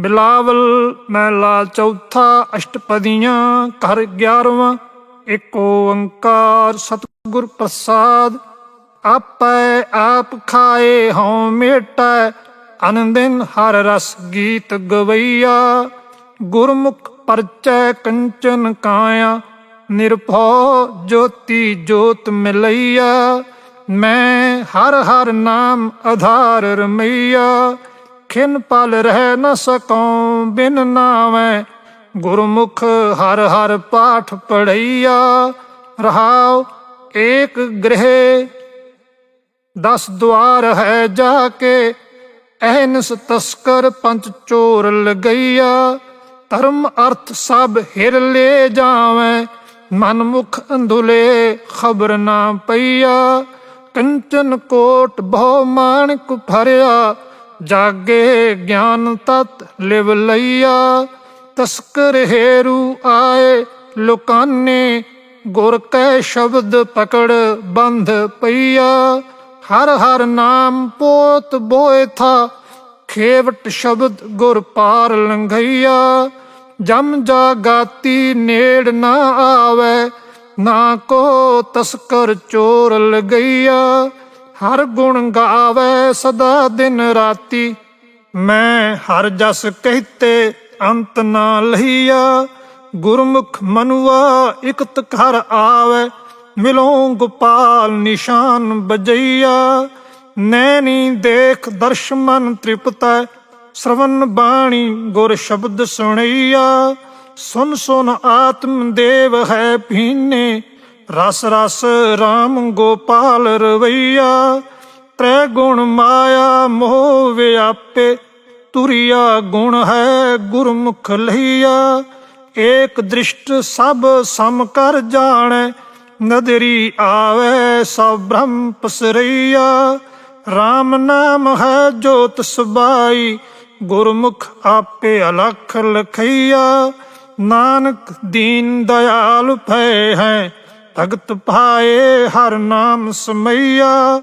ਬਿਲਾਵਲ ਮਹਿਲਾ ਚੌਥਾ ਅਸ਼ਟਪਦੀਆਂ ਘਰ 11ਵਾਂ ਏਕ ਓੰਕਾਰ ਸਤਿਗੁਰ ਪ੍ਰਸਾਦ। ਆਪੈ ਆਪ ਖਾਏ ਹਉ ਮੇਟੈ, ਅਨੰਦਿਨ ਹਰ ਰਸ ਗੀਤ ਗਵਈਆ। ਗੁਰਮੁਖ ਪਰਚੈ ਕੰਚਨ ਕਾਇਆ, ਨਿਰਭਉ ਜੋਤੀ ਜੋਤ ਮਿਲਈਆ। ਮੈਂ ਹਰ ਹਰ ਨਾਮ ਆਧਾਰ ਰਮਈਆ। ਖਿਨ ਪਲ ਰਹਿ ਨ ਸਕਉ, ਬਿਨ ਨਾਵੇਂ। ਗੁਰਮੁਖ ਹਰ ਹਰ ਪਾਠ ਪੜਈਆ ਰਹਾਉ ਏਕ ਗ੍ਰਹਿ। ਦਸ ਦੁਆਰ ਹੈ ਜਾ ਕੇ, ਅਹਨਸ ਤਸਕਰ ਪੰਚ ਚੋਰ ਲਗਈਆ। ਧਰਮ ਅਰਥ ਸਭ ਹਿਰ ਲੈ ਜਾਵੇਂ ਮਨ ਮੁਖ ਅੰਧੁਲੇ ਖਬਰ ਨਾ ਪਈਆ। ਕੰਚਨ ਕੋਟ ਬਹੁ ਮਾਨਕ ਭਰਿਆ ਜਾਗੇ ਗਿਆਨ ਤਤ ਲਿਵ ਲਈਆ ਤਸਕਰ ਹੇਰੂ ਆਏ ਲੁਕਾਨੇ, ਗੁਰ ਕੈ ਸ਼ਬਦ ਪਕੜ ਬੰਧ ਪਈਆ। ਹਰ ਹਰ ਨਾਮ ਪੋਤ ਬੋਏ ਥਾ, ਖੇਵਟ ਸ਼ਬਦ ਗੁਰ ਪਾਰ ਲੰਘਈਆ। ਜਮ ਜਾਗਾਤੀ ਨੇੜ ਨਾ ਆਵੇ, ਨਾ ਕੋ ਤਸਕਰ ਚੋਰ ਲਗਈਆ। ਹਰ ਗੁਣ ਗਾਵੇ ਸਦਾ ਦਿਨ ਰਾਤੀ। ਮੈਂ ਹਰ ਜਸ ਕਹਤੇ ਅੰਤ ਨਾ ਲਹੀਆ। ਗੁਰਮੁਖ ਮਨੁਆ ਇਕਤ ਘਰ ਆਵੇ। ਮਿਲੋਂ ਗੋਪਾਲ ਨਿਸ਼ਾਨ ਬਜਈਆ। ਨੈਣੀ ਦੇਖ ਦਰਸ਼ ਮਨ ਤ੍ਰਿਪਤੈ। ਸ਼ਰਵਨ ਬਾਣੀ ਗੁਰ ਸ਼ਬਦ ਸੁਣਈਆ। ਸੁਨ ਸੁਨ ਆਤਮ ਦੇਵ ਹੈ ਭੀਨੇ। ਰਸ ਰਸ RAM ਗੋਪਾਲ ਰਵਈਆ, ਤ੍ਰੈ ਗੁਣ ਮਾਇਆ ਮੋਹ ਵਿਆਪੇ ਤੁਰਿਆ ਗੁਣ ਹੈ ਗੁਰਮੁਖ ਲਈਆ ਏਕ ਦ੍ਰਿਸ਼ਟ ਸਭ ਸਮ ਕਰ ਜਾਣੈ, ਨਦਰੀ ਆਵੇ ਸਭ ਬ੍ਰਹਮ ਪਸਰਈਆ। RAM ਨਾਮ ਹੈ ਜੋਤ ਸਬਾਈ, ਗੁਰਮੁਖ ਆਪੇ ਅਲਖ ਲਖਈਆ। ਨਾਨਕ ਦੀਨ ਦਇਆਲ ਭੈ ਹੈ ਭਗਤ ਪਾਏ ਹਰ ਨਾਮ ਸਮਈਆ।